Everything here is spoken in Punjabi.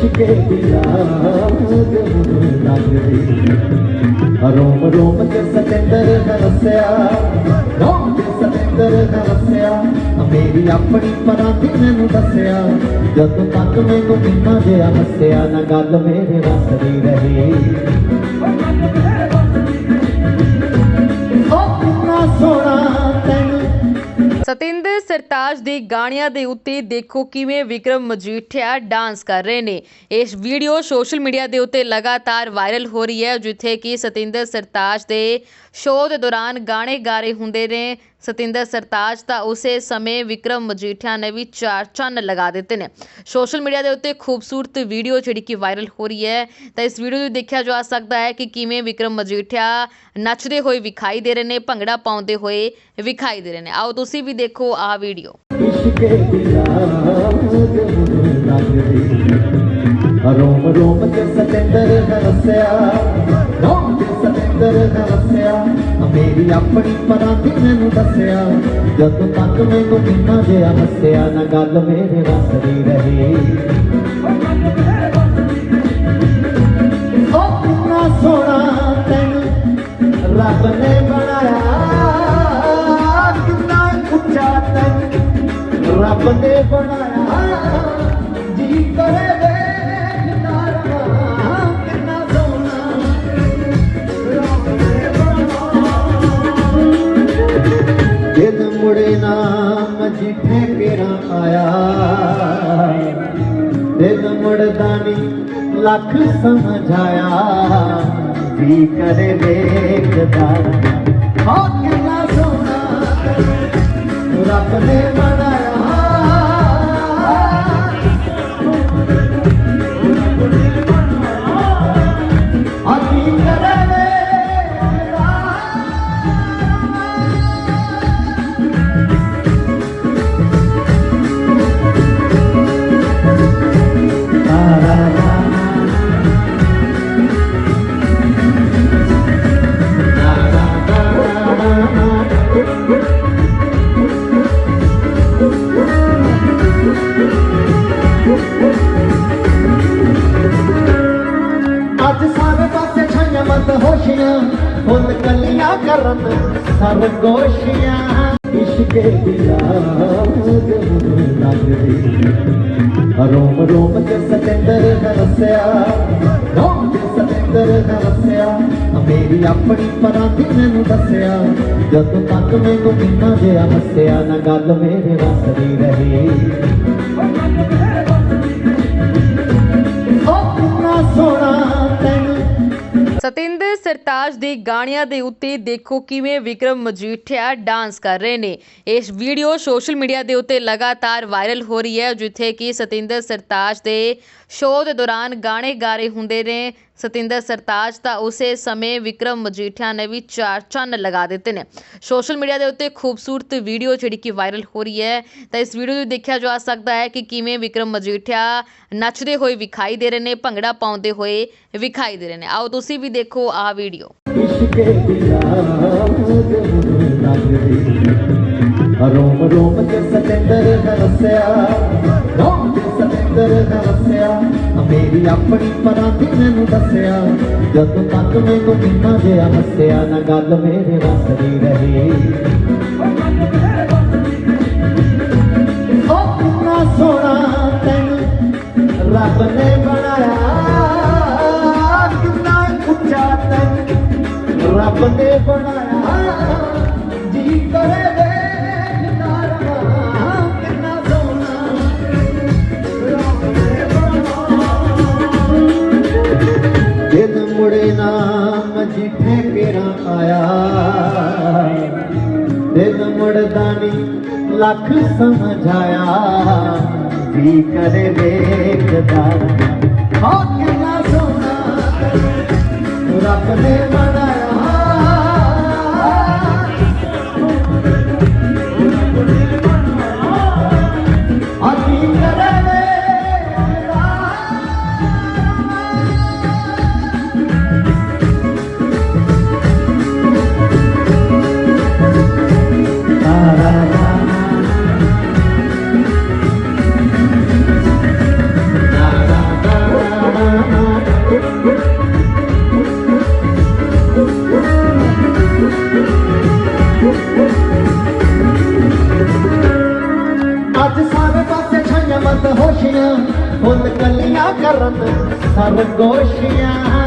ਇਸ਼ਕੇ ਦੀ ਲੱਗਦੀ ਰੋਮ ਰੋਮ ਕੇ ਸਤਿੰਦਰ ਹੈ ਰੋਮ ਕੇ ਸਤਿੰਦਰ ਹੈ ਮੇਰੀ ਆਪਣੀ ਪਰਾਂਦੀ ਮੈਨੂੰ ਦੱਸਿਆ, ਜਦੋਂ ਤੱਕ ਮੈਨੂੰ ਕਿੰਨਾ ਜਿਆ ਹੱਸਿਆ ਨਾ ਗੱਲ ਮੇਰੇ ਵਸਦੀ ਰਹੀ। ਸੋਹਣਾ ਸਤਿੰਦਰ ਸਰਤਾਜ ਦੇ ਗਾਣਿਆਂ ਦੇ ਉੱਤੇ ਦੇਖੋ ਕਿਵੇਂ ਵਿਕਰਮ ਮਜੀਠੀਆ ਡਾਂਸ ਕਰ ਰਹੇ ਨੇ। ਇਸ ਵੀਡੀਓ ਸੋਸ਼ਲ ਮੀਡੀਆ ਦੇ ਉੱਤੇ ਲਗਾਤਾਰ ਵਾਇਰਲ ਹੋ ਰਹੀ ਹੈ, ਜਿੱਥੇ ਕਿ ਸਤਿੰਦਰ ਸਰਤਾਜ ਦੇ ਸ਼ੋਅ ਦੇ ਦੌਰਾਨ ਗਾਣੇ ਗਾ ਰਹੇ ਹੁੰਦੇ ਨੇ। ਸਤਿੰਦਰ ਸਰਤਾਜ ਤਾਂ ਉਸੇ ਸਮੇਂ ਵਿਕਰਮ ਮਜੀਠੀਆ ਨੇ ਵੀ ਚਾਰ ਚੰਨ ਲਗਾ ਦਿੱਤੇ ਨੇ। ਸੋਸ਼ਲ ਮੀਡੀਆ ਦੇ ਉੱਤੇ ਖੂਬਸੂਰਤ ਵੀਡੀਓ ਜਿਹੜੀ ਕਿ ਵਾਇਰਲ ਹੋ ਰਹੀ ਹੈ, ਤਾਂ ਇਸ ਵੀਡੀਓ ਨੂੰ ਦੇਖਿਆ ਜਾ ਸਕਦਾ ਹੈ ਕਿ ਕਿਵੇਂ ਵਿਕਰਮ ਮਜੀਠੀਆ ਨੱਚਦੇ ਹੋਏ ਵਿਖਾਈ ਦੇ ਰਹੇ ਨੇ, ਭੰਗੜਾ ਪਾਉਂਦੇ ਹੋਏ ਵਿਖਾਈ ਦੇ ਰਹੇ ਨੇ। ਆਓ ਤੁਸੀਂ ਵੀ ਦੇਖੋ ਆਹ ਵੀਡੀਓ। ਰੋਮ ਰੋਮ ਕੇ ਸਤਿੰਦਰ ਹੈ ਰੋਮ ਕੇ ਸਤਿੰਦਰ ਹੈ ਮੇਰੀ ਆਪਣੀ ਪਰਾਂਦੀ ਮੈਨੂੰ ਦੱਸਿਆ। ਜਦੋਂ ਤੱਕ ਮੈਨੂੰ ਕਿੰਨਾ ਜਿਹਾ ਹੱਸਿਆ ਨਾ ਗੱਲ ਮੇਰੇ ਵਸਦੀ ਰਹੀ। ਉਹ ਕਿੰਨਾ ਸੋਹਣਾ ਤੈਨੂੰ ਰੱਬ ਨੇ ਬਣਾਇਆ। ਕਿੰਨਾ ਉੱਚਾ ਤੈਨੂੰ ਰੱਬ ਨੇ ਬਣਾਇਆ। ਜਦ ਮੁੜੇ ਨਾ ਮਜੀਠੇ ਆਇਆ। ਦਿਨ ਮੁੜਦਾ ਨੀ ਲੱਖ ਸਮਝਾਇਆ। ਕੀ ਕਰੇ ਵੇਖਦਾ ਹੋ ਕਿੰਨਾ ਸੋਹਣਾ ਰੱਬ ਨੇ ਬਣਾਇਆ ਕਰਨ ਸਰਗੋਸ਼ੀਆਂ ਇਸ਼ਕੇ ਦੀ ਰਾਗ ਲੱਗਦੀ ਰੋਮ ਰੋਮ ਕੇ ਸਤਿੰਦਰ ਹੈ ਰੋਮ ਤੇ ਸਤਿੰਦਰ ਹੈ ਮੇਰੀ ਆਪਣੀ ਪਰਾਂਦੀ ਮੈਨੂੰ ਦੱਸਿਆ, ਜਦੋਂ ਤੱਕ ਮੈਨੂੰ ਕਿੰਨਾ ਜਿਹਾ ਹੱਸਿਆ ਨਾ ਗੱਲ ਮੇਰੇ ਵਸਦੀ ਰਹੀ। ਸਰਤਾਜ ਦੇ ਗਾਣਿਆਂ ਦੇ ਉੱਤੇ ਦੇਖੋ ਕਿਵੇਂ ਵਿਕਰਮ ਮਜੀਠੀਆ ਡਾਂਸ ਕਰ ਰਹੇ ਨੇ। ਇਸ ਵੀਡੀਓ ਸੋਸ਼ਲ ਮੀਡੀਆ ਦੇ ਉੱਤੇ ਲਗਾਤਾਰ ਵਾਇਰਲ ਹੋ ਰਹੀ ਹੈ, ਜਿੱਥੇ ਕਿ ਸਤਿੰਦਰ ਸਰਤਾਜ ਦੇ ਸ਼ੋਅ ਦੇ ਦੌਰਾਨ ਗਾਣੇ ਗਾ ਰਹੇ ਹੁੰਦੇ ਨੇ। ਸਤਿੰਦਰ ਸਰਤਾਜ ਤਾਂ ਉਸੇ ਸਮੇਂ ਵਿਕਰਮ ਮਜੀਠੀਆ ਨੇ ਵੀ ਚਾਰ ਚੰਨ ਲਗਾ ਦਿੱਤੇ ਨੇ। ਸੋਸ਼ਲ ਮੀਡੀਆ ਦੇ ਉੱਤੇ ਖੂਬਸੂਰਤ ਵੀਡੀਓ ਜਿਹੜੀ ਕਿ ਵਾਇਰਲ ਹੋ ਰਹੀ ਹੈ, ਤਾਂ ਇਸ ਵੀਡੀਓ ਨੂੰ ਦੇਖਿਆ ਜਾ ਸਕਦਾ ਹੈ ਕਿ ਕਿਵੇਂ ਵਿਕਰਮ ਮਜੀਠੀਆ ਨੱਚਦੇ ਹੋਏ ਵਿਖਾਈ ਦੇ ਰਹੇ ਨੇ, ਭੰਗੜਾ ਪਾਉਂਦੇ ਹੋਏ ਵਿਖਾਈ ਦੇ ਰਹੇ ਨੇ। ਆਓ ਤੁਸੀਂ ਵੀ ਦੇਖੋ ਆਹ ਵੀਡੀਓ। ਰੋਮ ਰੋਮ ਕੇ ਸਤਿੰਦਰ ਹੈ ਰੋਮ ਕੇ ਸਤਿੰਦਰ ਹੈ ਮੇਰੀ ਆਪਣੀ ਪਰਾਂਦੀ ਮੈਨੂੰ ਦੱਸਿਆ। ਜਦੋਂ ਤੱਕ ਮੈਨੂੰ ਕਿੰਨਾ ਜਿਹਾ ਹੱਸਿਆ, ਨਾ ਗੱਲ ਮੇਰੇ ਵਸਦੀ ਰਹੀ। ਉਹ ਕਿੰਨਾ ਸੋਹਣਾ ਤੈਨੂੰ ਰੱਬ ਨੇ ਬਣਾਇਆ। ਕਿੰਨਾ ਉੱਚਾ ਤੈਨੂੰ ਰੱਬ ਨੇ ਬਣਾਇਆ। ਮਜੀਠੇ ਕੇਰਾ ਆਇਆ। ਦਿਨ ਮੁੜਦਾ ਨੀ ਲੱਖ ਸਮਝਾਇਆ। ਕੀ ਕਰੇ ਵੇਖਦਾ ਹੋ ਕਿੰਨਾ ਸੋਹਣਾ। ਰੱਬ ਨੇ ਬਣਾਇਆ ਅੱਜ ਸਾਰੇ ਪਾਸੇ ਛਾਈਆਂ ਮਤ ਹੋਸ਼ੀਆਂ। ਫੁੱਲ ਕੱਲੀਆਂ ਕਰਨ ਸਰਗੋਸ਼ੀਆਂ